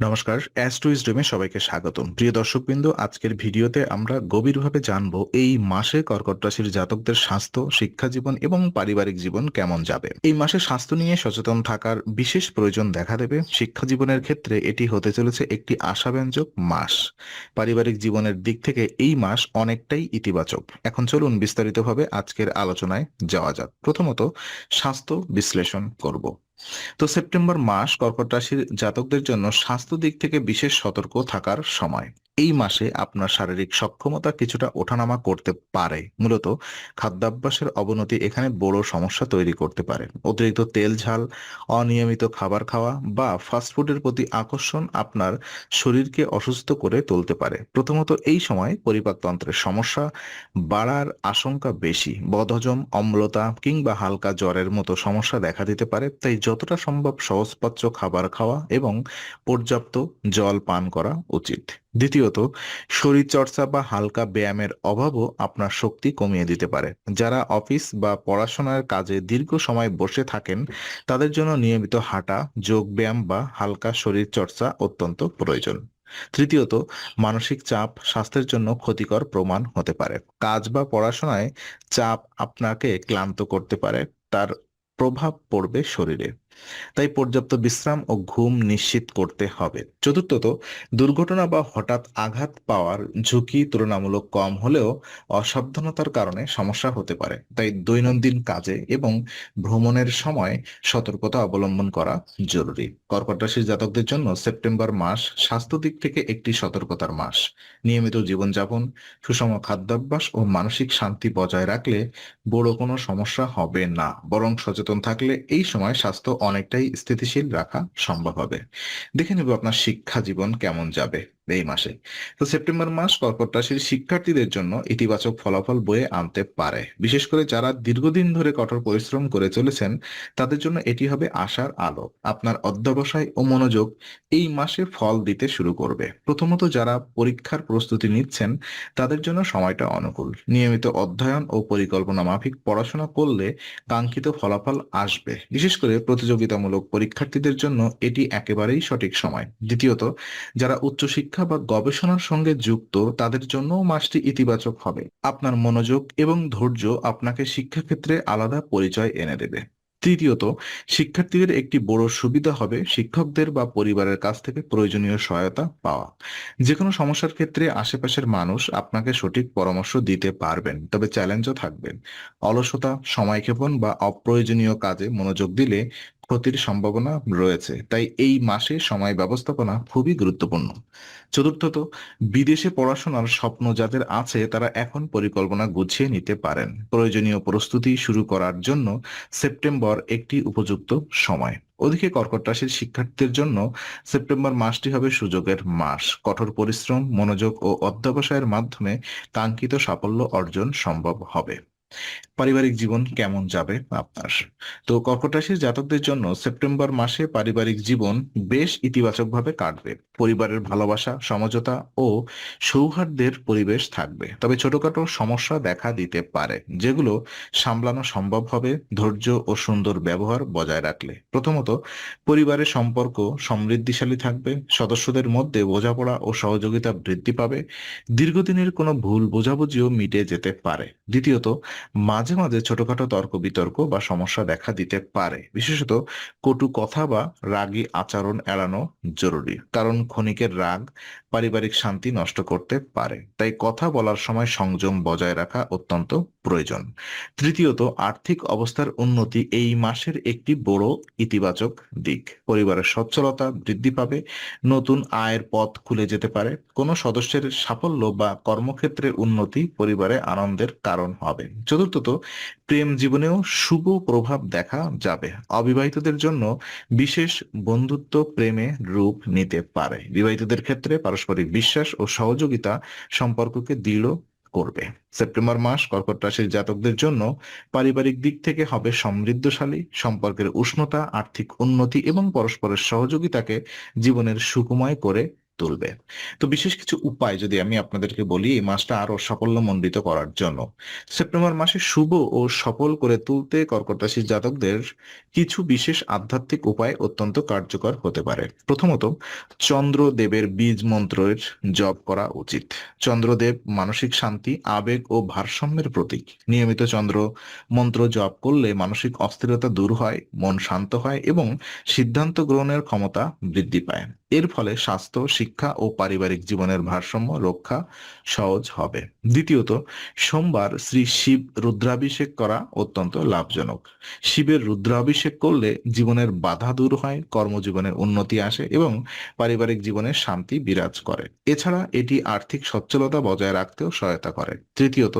নমস্কার অ্যাস্ট্রোইজডমে সবাইকে স্বাগতম। প্রিয় দর্শকবৃন্দ, আজকের ভিডিওতে আমরা গভীরভাবে জানব এই মাসে কর্কট রাশির জাতকদের স্বাস্থ্য, শিক্ষা জীবন এবং পারিবারিক জীবন কেমন যাবে। এই মাসে স্বাস্থ্য নিয়ে সচেতন থাকার বিশেষ প্রয়োজন দেখা দেবে। শিক্ষা জীবনের ক্ষেত্রে এটি হতে চলেছে একটি আশাব্যঞ্জক মাস। পারিবারিক জীবনের দিক থেকে এই মাস অনেকটাই ইতিবাচক। এখন চলুন বিস্তারিতভাবে আজকের আলোচনায় যাওয়া যাক। প্রথমত, স্বাস্থ্য বিশ্লেষণ করব। তো সেপ্টেম্বর মাস কর্কট রাশির জাতকদের জন্য স্বাস্থ্য দিক থেকে বিশেষ সতর্ক থাকার সময়। এই মাসে আপনার শারীরিক সক্ষমতা কিছুটা ওঠানামা করতে পারে। মূলত খাদ্যাভ্যাসের অবনতি এখানে বড় সমস্যা তৈরি করতে পারে। অতিরিক্ত তেল ঝাল, অনিয়মিত খাবার খাওয়া বা ফাস্টফুডের প্রতি আকর্ষণ আপনার শরীরকে অসুস্থ করে তুলতে পারে। প্রথমত এই সময় পরিপাকতন্ত্রের সমস্যা বাড়ার আশঙ্কা বেশি। বদহজম, অম্লতা কিংবা হালকা জ্বরের মতো সমস্যা দেখা দিতে পারে। তাই যতটা সম্ভব সহজপাচ্য খাবার খাওয়া এবং পর্যাপ্ত জল পান করা উচিত। দ্বিতীয়ত, শরীরচর্চা বা হালকা ব্যায়ামের অভাবও আপনার শক্তি কমিয়ে দিতে পারে। যারা অফিস বা পড়াশোনার কাজে দীর্ঘ সময় বসে থাকেন, তাদের জন্য নিয়মিত হাঁটা যোগ ব্যায়াম বা হালকা শরীরচর্চা অত্যন্ত প্রয়োজন। তৃতীয়ত, মানসিক চাপ স্বাস্থ্যের জন্য ক্ষতিকর প্রমাণ হতে পারে। কাজ বা পড়াশোনায় চাপ আপনাকে ক্লান্ত করতে পারে, তার প্রভাব পড়বে শরীরে। তাই পর্যাপ্ত বিশ্রাম ও ঘুম নিশ্চিত করতে হবে। চতুর্থত, দুর্ঘটনা বা হঠাৎ আঘাত পাওয়ার ঝুঁকি তুলনামূলক কম হলেও অসাবধানতার কারণে সমস্যা হতে পারে। তাই দৈনন্দিন কাজে এবং ভ্রমণের সময় সতর্কতা অবলম্বন করা জরুরি। কর্কট রাশির জাতকদের জন্য সেপ্টেম্বর মাস স্বাস্থ্য দিক থেকে একটি সতর্কতার মাস। নিয়মিত জীবনযাপন, সুষম খাদ্যাভ্যাস ও মানসিক শান্তি বজায় রাখলে বড় কোনো সমস্যা হবে না। বরং সচেতন থাকলে এই সময় স্বাস্থ্য অনেকটাই স্থিতিশীল রাখা সম্ভব হবে। দেখে নেব আপনার শিক্ষা জীবন কেমন যাবে। এই মাসে তো সেপ্টেম্বর মাস কর্কট রাশির শিক্ষার্থীদের জন্য ইতিবাচক ফলাফল বয়ে আনতে পারে। বিশেষ করে যারা দীর্ঘদিন ধরে কঠোর পরিশ্রম করে চলেছেন, তাদের জন্য এটি হবে আশার আলো। আপনার অধ্যবসায় ও মনোযোগ এই মাসে ফল দিতে শুরু করবে। প্রথমত যারা পরীক্ষার প্রস্তুতি নিচ্ছেন, তাদের জন্য সময়টা অনুকূল। নিয়মিত অধ্যয়ন ও পরিকল্পনা মাফিক পড়াশোনা করলে কাঙ্ক্ষিত ফলাফল আসবে। বিশেষ করে প্রতিযোগিতামূলক পরীক্ষার্থীদের জন্য এটি একেবারেই সঠিক সময়। দ্বিতীয়ত, যারা উচ্চশিক্ষা শিক্ষা বা গবেষণার সঙ্গে যুক্ত তাদের জন্য মাসটি ইতিবাচক হবে। আপনার মনোযোগ এবং ধৈর্য আপনাকে শিক্ষাক্ষেত্রে আলাদা পরিচয় এনে দেবে। তৃতীয়ত, শিক্ষার্থীদের একটি বড় সুবিধা হবে শিক্ষকদের বা পরিবারের কাছ থেকে প্রয়োজনীয় সহায়তা পাওয়া। যে কোনো সমস্যার ক্ষেত্রে আশেপাশের মানুষ আপনাকে সঠিক পরামর্শ দিতে পারবেন, তবে চ্যালেঞ্জও থাকবেন অলসতা, সময়ক্ষেপণ বা অপ্রয়োজনীয় কাজে মনোযোগ দিলে ক্ষতির সম্ভাবনা রয়েছে। তাই এই মাসে সময় ব্যবস্থাপনা খুবই গুরুত্বপূর্ণ। চতুর্থত, বিদেশে পড়াশোনার স্বপ্ন যাদের আছে, তারা এখন পরিকল্পনা গুছিয়ে নিতে পারেন। প্রয়োজনীয় প্রস্তুতি শুরু করার জন্য সেপ্টেম্বর একটি উপযুক্ত সময়। ওদিকে কর্কট রাশির শিক্ষার্থীদের জন্য সেপ্টেম্বর মাসটি হবে সুযোগের মাস। কঠোর পরিশ্রম, মনোযোগ ও অধ্যবসায়ের মাধ্যমে কাঙ্ক্ষিত সাফল্য অর্জন সম্ভব হবে। পারিবারিক জীবন কেমন যাবে আপনার? তো কর্কট রাশির জাতকদের জন্য সেপ্টেম্বর মাসে পারিবারিক জীবন বেশ ইতিবাচকভাবে কাটবে। পরিবারের ভালোবাসা, সমঝোতা ও সৌহার্দ্যের পরিবেশ থাকবে। তবে ছোটখাটো সমস্যা দেখা দিতে পারে, যেগুলো সামলানো সম্ভব হবে ধৈর্য ও সুন্দর ব্যবহার বজায় রাখলে। প্রথমত পরিবারের সম্পর্ক সমৃদ্ধিশালী থাকবে, সদস্যদের মধ্যে বোঝাপড়া ও সহযোগিতা বৃদ্ধি পাবে, দীর্ঘদিনের কোনো ভুল বোঝাবুঝিও মিটে যেতে পারে। দ্বিতীয়ত মাঝে মাঝে ছোটখাটো তর্ক বিতর্ক বা সমস্যা দেখা দিতে পারে। বিশেষত কটু কথা বা রাগী আচরণ এড়ানো জরুরি, কারণ ক্ষণিকের রাগ পারিবারিক শান্তি নষ্ট করতে পারে। তাই কথা বলার সময় সংযম বজায় রাখা অত্যন্ত প্রয়োজন। তৃতীয়ত, আর্থিক অবস্থার উন্নতি এই মাসের একটি বড় ইতিবাচক দিক। পরিবারের সচ্ছলতা বৃদ্ধি পাবে, নতুন আয়ের পথ খুলে যেতে পারে, কোনো সদস্যের সাফল্য বা কর্মক্ষেত্রের উন্নতি পরিবারে আনন্দের কারণ হবে। চতুর্থত, প্রেম জীবনেও শুভ প্রভাব দেখা যাবে। অবিবাহিতদের জন্য বিশেষ বন্ধুত্ব প্রেমে রূপ নিতে পারে। বিবাহিতদের ক্ষেত্রে পারস্পরিক বিশ্বাস ও সহযোগিতা সম্পর্ককে দৃঢ় করবে। সেপ্টেম্বর মাস কর্কট রাশির জাতকদের জন্য পারিবারিক দিক থেকে হবে সমৃদ্ধশালী, সম্পর্কের উষ্ণতা, আর্থিক উন্নতি এবং পরস্পরের সহযোগিতাকে জীবনের সুকুময় করে তুলবে। তো বিশেষ কিছু উপায় যদি আমি আপনাদেরকে বলি, এই মাসটা আরও সাফল্যমণ্ডিত করার জন্য। সেপ্টেম্বর মাসে শুভ ও সফল করে তুলতে কর্কট রাশির জাতকদের কিছু বিশেষ আধ্যাত্মিক উপায় অত্যন্ত কার্যকর হতে পারে। প্রথমত চন্দ্রদেবের বীজ মন্ত্রের জপ করা উচিত। চন্দ্রদেব মানসিক শান্তি, আবেগ ও ভারসাম্যের প্রতীক। নিয়মিত চন্দ্র মন্ত্র জপ করলে মানসিক অস্থিরতা দূর হয়, মন শান্ত হয় এবং সিদ্ধান্ত গ্রহণের ক্ষমতা বৃদ্ধি পায়। এর ফলে স্বাস্থ্য শিক্ষা ও পারিবারিক জীবনের ভারসাম্য রক্ষা সহজ হবে। দ্বিতীয়ত, সোমবার শ্রী শিব রুদ্রাভিষেক করা অত্যন্ত লাভজনক। শিবের রুদ্রাভিষেক করলে জীবনের বাধা দূর হয় কর্মজীবনের উন্নতি আসে এবং পারিবারিক জীবনে শান্তি বিরাজ করে। এছাড়া এটি আর্থিক সচ্ছলতা বজায় রাখতেও সহায়তা করে। তৃতীয়ত,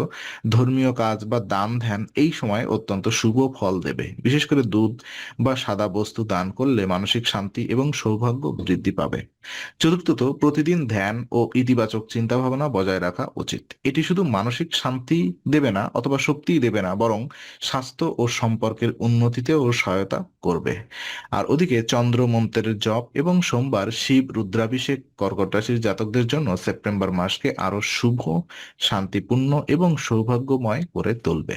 ধর্মীয় কাজ বা দান ধ্যান এই সময় অত্যন্ত শুভ ফল দেবে। বিশেষ করে দুধ বা সাদা বস্তু দান করলে মানসিক শান্তি এবং সৌভাগ্য বৃদ্ধি পাবে। চতুর্থত প্রতিদিন ধ্যান ও ইতিবাচক চিন্তা ভাবনা বজায় রাখা উচিত। এটি শুধু মানসিক শান্তি দেবে না অথবা শক্তিই দেবে না, বরং স্বাস্থ্য ও সম্পর্কের উন্নতিতেও সহায়তা করবে। আর ওদিকে চন্দ্র মন্ত্রের জপ এবং সোমবার শিব রুদ্রাভিষেক কর্কট রাশির জাতকদের জন্য সেপ্টেম্বর মাসকে আরও শুভ, শান্তিপূর্ণ এবং সৌভাগ্যময় করে তুলবে।